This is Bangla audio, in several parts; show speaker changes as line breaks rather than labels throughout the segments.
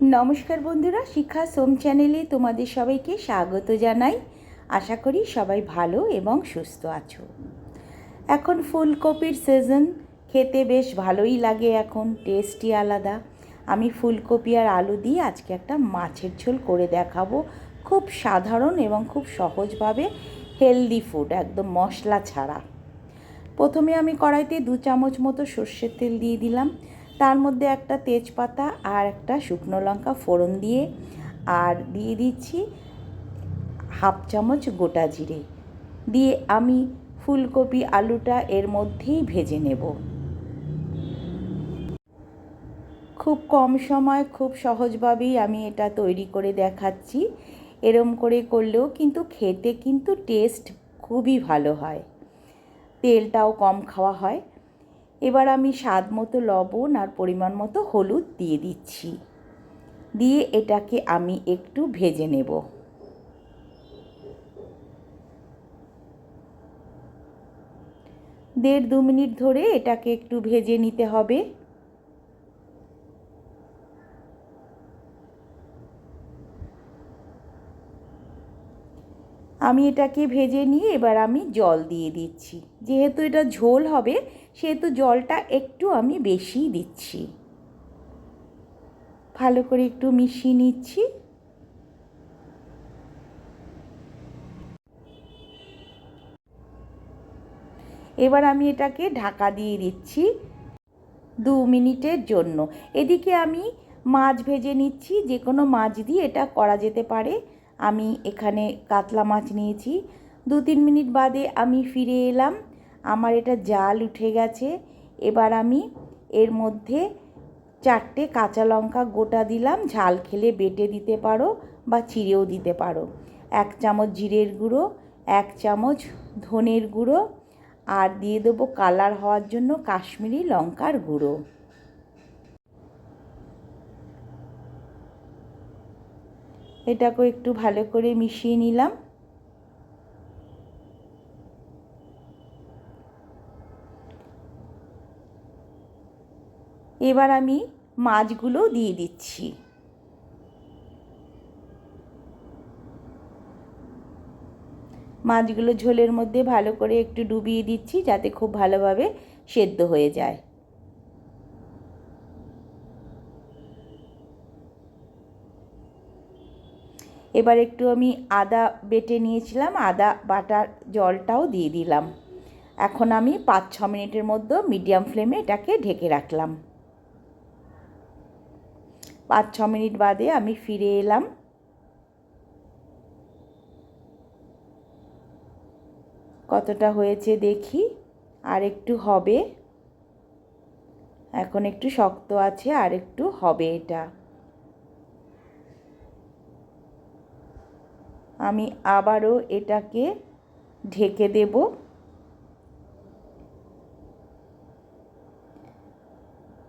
নমস্কার বন্ধুরা শিক্ষা সোম চ্যানেলে তোমাদের সবাইকে স্বাগত জানাই। আশা করি সবাই ভালো এবং সুস্থ আছো। এখন ফুলকপির সিজন খেতে বেশ ভালোই লাগে এখন টেস্টই আলাদা। আমি ফুলকপি আর আলু দিয়ে আজকে একটা মাছের ঝোল করে দেখাবো। খুব সাধারণ এবং খুব সহজভাবে হেলদি ফুড একদম মশলা ছাড়া। প্রথমে আমি কড়াইতে দু চামচ মতো সর্ষের তেল দিয়ে দিলাম। তার মধ্যে একটা তেজপাতা আর একটা শুকনো লঙ্কা ফোড়ন দিয়ে আর দিয়ে দিচ্ছি হাফ চামচ গোটা জিরে। দিয়ে আমি ফুলকপি, আলুটা এর মধ্যেই ভেজে নেব। খুব কম সময়, খুব সহজভাবেই আমি এটা তৈরি করে দেখাচ্ছি। এরম করে করলেও কিন্তু খেতে কিন্তু টেস্ট খুবই ভালো হয়। তেলটাও কম খাওয়া হয়। এবার আমি স্বাদ মতো লবণ আর পরিমাণ মতো হলুদ দিয়ে দিচ্ছি। দিয়ে এটাকে আমি একটু ভেজে নেব। দেড় দু মিনিট ধরে এটাকে একটু ভেজে নিতে হবে। আমি এটাকে ভেজে নিয়ে এবার আমি জল দিয়ে দিচ্ছি। যেহেতু এটা ঝোল হবে সেহেতু জলটা একটু আমি বেশি দিচ্ছি। ভালো করে একটু মিশিয়ে নিচ্ছি। এবার আমি এটাকে ঢাকা দিয়ে দিচ্ছি দু মিনিটের জন্য। এদিকে আমি মাছ ভেজে নিচ্ছি, যে কোনো মাছ দিয়ে এটা করা যেতে পারে। আমি এখানে কাতলা মাছ নিয়েছি। দু তিন মিনিট বাদে আমি ফিরে এলাম। আমার এটা জাল উঠে গেছে। এবার আমি এর মধ্যে চারটে কাঁচা লঙ্কা গোটা দিলাম। ঝাল খেলে বেটে দিতে পারো বা চিড়েও দিতে পারো। এক চামচ জিরের গুঁড়ো, এক চামচ ধনের গুঁড়ো আর দিয়ে দেবো কালার হওয়ার জন্য কাশ্মীরি লঙ্কার গুঁড়ো। এটাকে একটু ভালো করে মিশিয়ে নিলাম। এবার আমি মাছগুলো দিয়ে দিচ্ছি। মাছগুলো ঝোলের মধ্যে ভালো করে একটু ডুবিয়ে দিচ্ছি যাতে খুব ভালোভাবে সেদ্ধ হয়ে যায়। এবার একটু আমি আদা বেটে নিয়েছিলাম, আদা বাটার জলটাও দিয়ে দিলাম। এখন আমি পাঁচ ছ মিনিটের মধ্যে মিডিয়াম ফ্লেমে এটাকে ঢেকে রাখলাম। পাঁচ, ছ মিনিট বাদে আমি ফিরে এলাম। কতটা হয়েছে দেখি, আর একটু হবে। এখন একটু শক্ত আছে, আর একটু হবে এটা। আমি আবারও এটাকে ঢেকে দেব।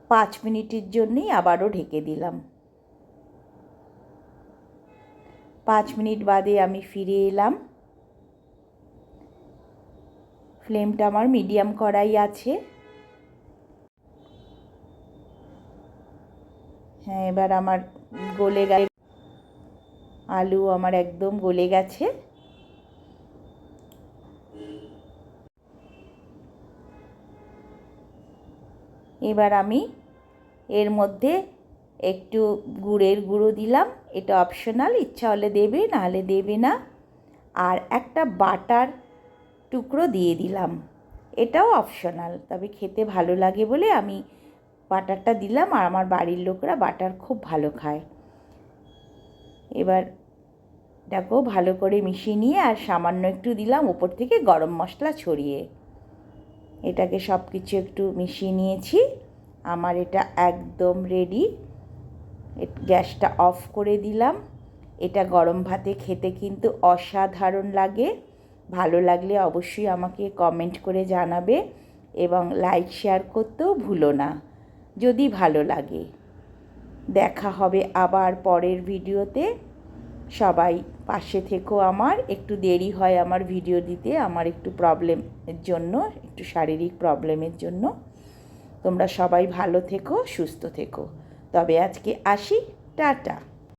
পাঁচ মিনিটের জন্যই আবারও ঢেকে দিলাম। পাঁচ মিনিট বাদে আমি ফিরে এলাম। ফ্লেমটা আমার মিডিয়াম করাই আছে। হ্যাঁ এবার আমার গলে গেছে আলু আমার একদম গলে গেছে। এবার আমি এর মধ্যে একটু গুড়ের গুঁড়ো দিলাম, এটা অপশনাল ইচ্ছা হলে দেবে, নাহলে দেবে না। আর একটা বাটার টুকরো দিয়ে দিলাম, এটাও অপশনাল তবে খেতে ভালো লাগে বলে আমি বাটারটা দিলাম আর আমার বাড়ির লোকরা বাটার খুব ভালো খায়। এবার দেখো ভালো করে মিশিয়ে নিয়ে আর সামান্য একটু দিলাম ওপর থেকে গরম মশলা ছড়িয়ে। এটাকে সব কিছু একটু মিশিয়ে নিয়েছি। আমার এটা একদম রেডি গ্যাসটা অফ করে দিলাম। এটা গরম ভাতে খেতে কিন্তু অসাধারণ লাগে। ভালো লাগলে অবশ্যই আমাকে কমেন্ট করে জানাবে এবং লাইক শেয়ার করতেও ভুলো না, যদি ভালো লাগে। দেখা হবে আবার পরের ভিডিওতে। সবাই পাশে থেকো আমার। একটু দেরি হয় আমার ভিডিও দিতে। আমার একটু প্রবলেমের জন্য, একটু শারীরিক প্রবলেমের জন্য। তোমরা সবাই ভালো থেকো সুস্থ থেকো। তবে আজকে আসি টাটা।